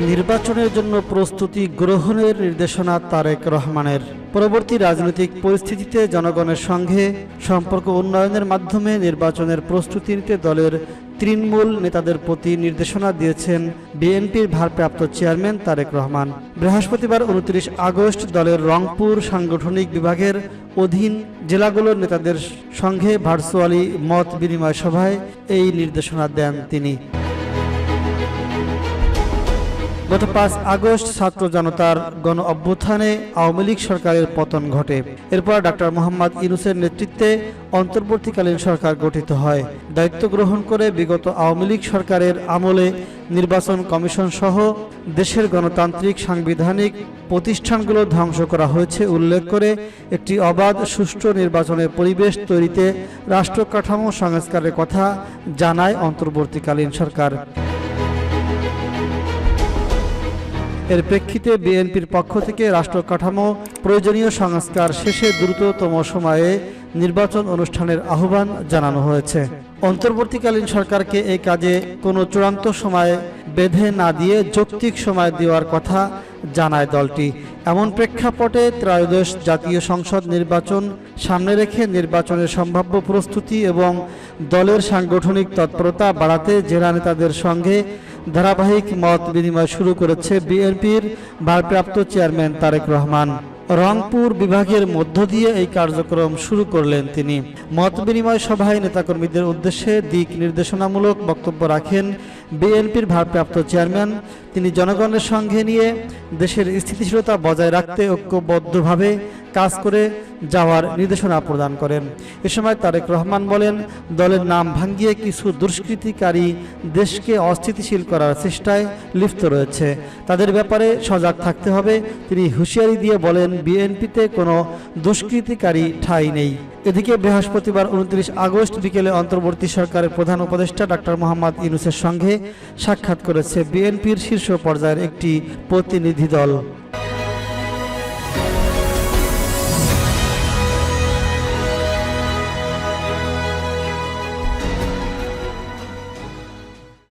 নির্বাচনের জন্য প্রস্তুতি গ্রহণের নির্দেশনা তারেক রহমানের। পরবর্তী রাজনৈতিক পরিস্থিতিতে জনগণের সঙ্গে সম্পর্ক উন্নয়নের মাধ্যমে নির্বাচনের প্রস্তুতি নিতে দলের তৃণমূল নেতাদের প্রতি নির্দেশনা দিয়েছেন বিএনপির ভারপ্রাপ্ত চেয়ারম্যান তারেক রহমান। বৃহস্পতিবার উনত্রিশ আগস্ট দলের রংপুর সাংগঠনিক বিভাগের অধীন জেলাগুলোর নেতাদের সঙ্গে ভার্চুয়ালি মত বিনিময় সভায় এই নির্দেশনা দেন তিনি। গত পাঁচ আগস্ট ছাত্র জনতার গণ অভ্যুত্থানে আওয়ামী লীগ সরকারের পতন ঘটে। এরপর ডাক্তার মোহাম্মদ ইউনুসের নেতৃত্বে অন্তর্বর্তীকালীন সরকার গঠিত হয়। দায়িত্ব গ্রহণ করে বিগত আওয়ামী লীগ সরকারের আমলে নির্বাচন কমিশন সহ দেশের গণতান্ত্রিক সাংবিধানিক প্রতিষ্ঠানগুলো ধ্বংস করা হয়েছে উল্লেখ করে একটি অবাধ সুষ্ঠু নির্বাচনের পরিবেশ তৈরিতে রাষ্ট্র কাঠামো সংস্কারের কথা জানায় অন্তর্বর্তীকালীন সরকার। এর প্রেক্ষিতে বিএনপির পক্ষ থেকে রাষ্ট্র কাঠামো, প্রয়োজনীয় সংস্কার শেষে দ্রুততম সময়ে নির্বাচন অনুষ্ঠানের আহ্বান জানানো হয়েছে। অন্তর্বর্তীকালীন সরকারকে এই কাজে কোনো চূড়ান্ত সময় বেঁধে না দিয়ে যৌক্তিক সময় দেওয়ার কথা জানায় দলটি। এমন প্রেক্ষাপটে ত্রয়োদশ জাতীয় সংসদ নির্বাচন সামনে রেখে নির্বাচনের সম্ভাব্য প্রস্তুতি এবং দলের সাংগঠনিক তৎপরতা বাড়াতে জেলা নেতাদের সঙ্গে ধারাবাহিক মত বিনিময় শুরু করেছে বিএনপির ভারপ্রাপ্ত চেয়ারম্যান তারেক রহমান। রংপুর বিভাগের মধ্য দিয়ে এই কার্যক্রম শুরু করলেন তিনি। মত বিনিময় সভায় নেতাকর্মীদের উদ্দেশ্যে দিক নির্দেশনামূলক বক্তব্য রাখেন বিএনপির ভারপ্রাপ্ত চেয়ারম্যান, তিনি জনগণের সঙ্গে নিয়ে দেশের স্থিতিশীলতা বজায় রাখতে ঐক্যবদ্ধভাবে কাজ করে যাওয়ার নির্দেশনা প্রদান করেন। এ সময় তারেক রহমান বলেন, দলের নাম ভাঙ্গিয়ে কিছু দুষ্কৃতিকারী দেশকে অস্থিতিশীল করার চেষ্টায় লিপ্ত রয়েছে। তাদের ব্যাপারে সজাগ থাকতে হবে। তিনি হুঁশিয়ারি দিয়ে বলেন, বিএনপিতে কোনো দুষ্কৃতিকারী ঠাঁই নেই। এদিকে বৃহস্পতিবার উনত্রিশ আগস্ট বিকেলে অন্তর্বর্তী সরকারের প্রধান উপদেষ্টা ডাক্তার মোহাম্মদ ইউনুসের সঙ্গে সাক্ষাৎ করেছে বিএনপির শীর্ষ পর্যায়ের একটি প্রতিনিধি দল।